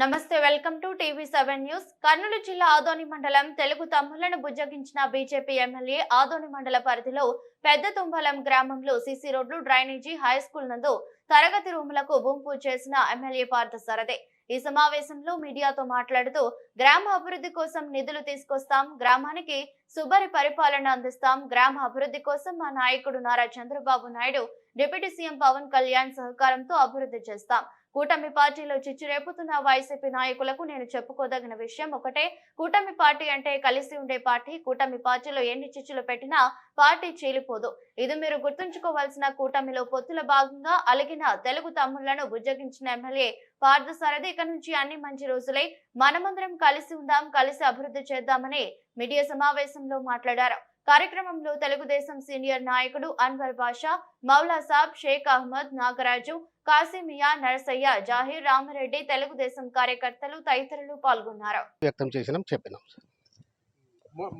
నమస్తే welcome to TV seven news. Kurnool జిల్లా ఆదోని మండలం తెలుగు తమ్ములను బుజ్జగించిన బీజేపీ ఎమ్మెల్యే ఆదోని మండల పరిధిలో పెద్ద తుంబలం గ్రామంలో సీసీ రోడ్లు డ్రైనేజీ హై స్కూల్ నందు తరగతి రూములకు భూమి చేసిన ఎమ్మెల్యే పార్థసారథి. ఈ సమావేశంలో మీడియాతో మాట్లాడుతూ గ్రామ అభివృద్ధి కోసం నిధులు తీసుకొస్తాం. గ్రామానికి సుబరి పరిపాలన అందిస్తాం. గ్రామ అభివృద్ధి కోసం మా నాయకుడు నారా చంద్రబాబు నాయుడు డిప్యూటీ సీఎం పవన్ కళ్యాణ్ సహకారంతో అభివృద్ధి చేస్తాం. కూటమి పార్టీలో చిచ్చు రేపుతున్న వైసీపీ నాయకులకు నేను చెప్పుకోదగిన విషయం ఒకటే. కూటమి పార్టీ అంటే కలిసి ఉండే పార్టీ. కూటమి పార్టీలో ఎన్ని చిచ్చులు పెట్టినా పార్టీ చీలిపోదు. ఇది మీరు గుర్తుంచుకోవాల్సిన కూటమిలో పొత్తుల భాగంగా అలిగిన తెలుగు తమ్ముళ్ళను బుజ్జగించిన ఎమ్మెల్యే పార్థసారథి. ఇక నుంచి అన్ని మంచి రోజులై మనమందరం కలిసి ఉందాం కలిసి అభివృద్ధి చేద్దామని మీడియా సమావేశంలో మాట్లాడారు. కార్యక్రమంలో తెలుగుదేశం సీనియర్ నాయకుడు అన్వర్ బాషా మౌలా సాబ్ షేక్ అహ్మద్ నాగరాజు కాసిమియా నరసయ్య జాహీర్ రామరెడ్డి తెలుగుదేశం కార్యకర్తలు తదితరులు పాల్గొన్నారు. వ్యక్తం చేసినాం చెప్పినాం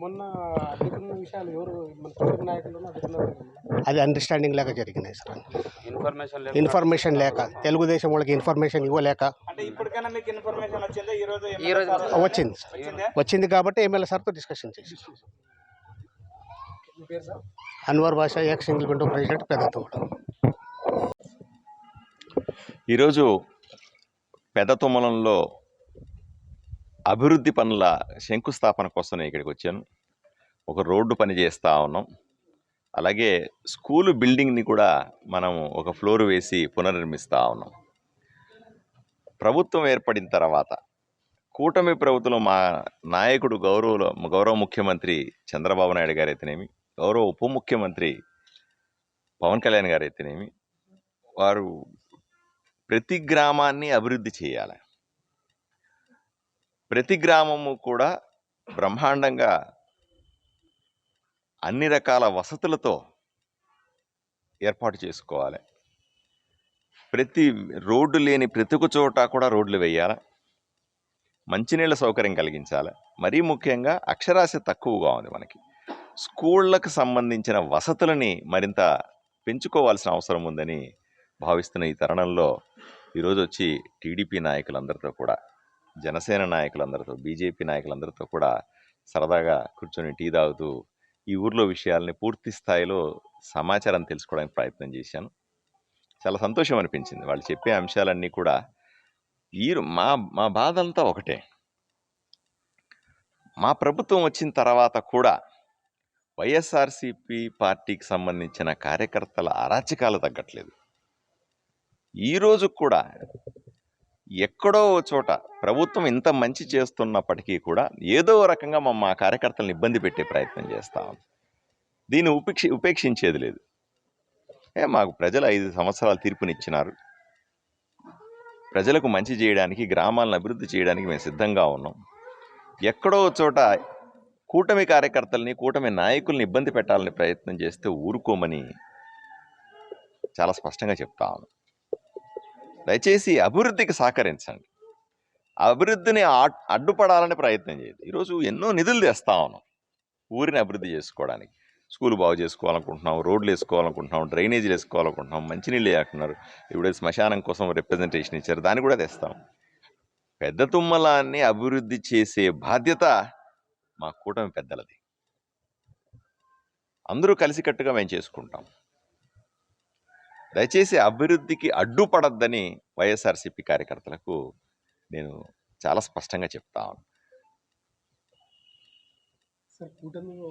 మొన్న అడ్డుకున్న విషయాలు ఎవరు మన నాయకులు అది అండర్స్టాండింగ్ లేక జరిగినాయి సార్. ఇన్ఫర్మేషన్ ఇన్ఫర్మేషన్ లేక తెలుగుదేశం వాళ్ళకి ఇన్ఫర్మేషన్ ఇవ్వలేక. అంటే ఇప్పటికైనా మీకు ఇన్ఫర్మేషన్ వచ్చిందా? ఈ రోజు ఈ రోజు వచ్చింది. సార్. వచ్చిందా? వచ్చింది కాబట్టి ఎమ్మెల్యే సార్తో డిస్కషన్ చేసి మీ పేరు sir? Anwar Basha ex single window president Peddathodu ఈరోజు పెద్ద తుమ్మలంలో అభివృద్ధి పనుల శంకుస్థాపన కోసం నేను ఇక్కడికి వచ్చాను. ఒక రోడ్డు పని చేస్తూ ఉన్నాం. అలాగే స్కూలు బిల్డింగ్ని కూడా మనం ఒక ఫ్లోర్ వేసి పునర్నిర్మిస్తూ ఉన్నాం. ప్రభుత్వం ఏర్పడిన తర్వాత కూటమి ప్రభుత్వంలో మా నాయకుడు గౌరవ గౌరవ ముఖ్యమంత్రి చంద్రబాబు నాయుడు గారు అయితేనేమి గౌరవ ఉప ముఖ్యమంత్రి పవన్ కళ్యాణ్ గారు అయితేనేమి వారు ప్రతి గ్రామాన్ని అభివృద్ధి చేయాలి. ప్రతి గ్రామము కూడా బ్రహ్మాండంగా అన్ని రకాల వసతులతో ఏర్పాటు చేసుకోవాలి. ప్రతి రోడ్డు లేని ప్రతి ఒక్క చోట కూడా రోడ్లు వేయాలి. మంచినీళ్ళ సౌకర్యం కలిగించాలి. మరీ ముఖ్యంగా అక్షరాస్యత తక్కువగా ఉంది మనకి. స్కూళ్ళకు సంబంధించిన వసతులని మరింత పెంచుకోవాల్సిన అవసరం ఉందని భావిస్తున్న ఈ తరుణంలో ఈరోజు వచ్చి టీడీపీ నాయకులందరితో కూడా జనసేన నాయకులందరితో బీజేపీ నాయకులందరితో కూడా సరదాగా కూర్చొని టీ తాగుతూ ఈ ఊర్లో విషయాల్ని పూర్తి స్థాయిలో సమాచారం తెలుసుకోవడానికి ప్రయత్నం చేశాను. చాలా సంతోషం అనిపించింది. వాళ్ళు చెప్పే అంశాలన్నీ కూడా ఈ మా మా బాధ అంతా ఒకటే. మా ప్రభుత్వం వచ్చిన తర్వాత కూడా వైఎస్ఆర్సీపీ పార్టీకి సంబంధించిన కార్యకర్తల అరాచకాలు తగ్గట్లేదు. ఈ కూడా ఎక్కడో చోట ప్రభుత్వం ఇంత మంచి చేస్తున్నప్పటికీ కూడా ఏదో రకంగా మా మా కార్యకర్తలను ఇబ్బంది పెట్టే ప్రయత్నం చేస్తా ఉంది. దీన్ని ఉపేక్ష ఉపేక్షించేది లేదు. ఏ మాకు ప్రజలు ఐదు సంవత్సరాలు తీర్పునిచ్చినారు. ప్రజలకు మంచి చేయడానికి గ్రామాలను అభివృద్ధి చేయడానికి మేము సిద్ధంగా ఉన్నాం. ఎక్కడో చోట కూటమి కార్యకర్తల్ని కూటమి నాయకుల్ని ఇబ్బంది పెట్టాలని ప్రయత్నం చేస్తే ఊరుకోమని చాలా స్పష్టంగా చెప్తా ఉన్నాం. దయచేసి అభివృద్ధికి సహకరించండి. అభివృద్ధిని అడ్డుపడాలని ప్రయత్నం చేయండి. ఈరోజు ఎన్నో నిధులు తెస్తా ఉన్నాం. ఊరిని అభివృద్ధి చేసుకోవడానికి. స్కూల్ బాగు చేసుకోవాలనుకుంటున్నాం రోడ్లు వేసుకోవాలనుకుంటున్నాం డ్రైనేజీలు వేసుకోవాలనుకుంటున్నాం మంచినీళ్ళు వేస్తున్నారు ఇప్పుడు శ్మశానం కోసం రిప్రజెంటేషన్ ఇచ్చారు. దాన్ని కూడా తెస్తాం. పెద్ద తుమ్మలాన్ని అభివృద్ధి చేసే బాధ్యత మా కూటమి పెద్దలది. అందరూ కలిసికట్టుగా మేము చేసుకుంటాం. దయచేసి అభివృద్ధికి అడ్డుపడద్దని వైఎస్ఆర్సీపీ కార్యకర్తలకు నేను చాలా స్పష్టంగా చెప్తాను సార్ కూటమిలో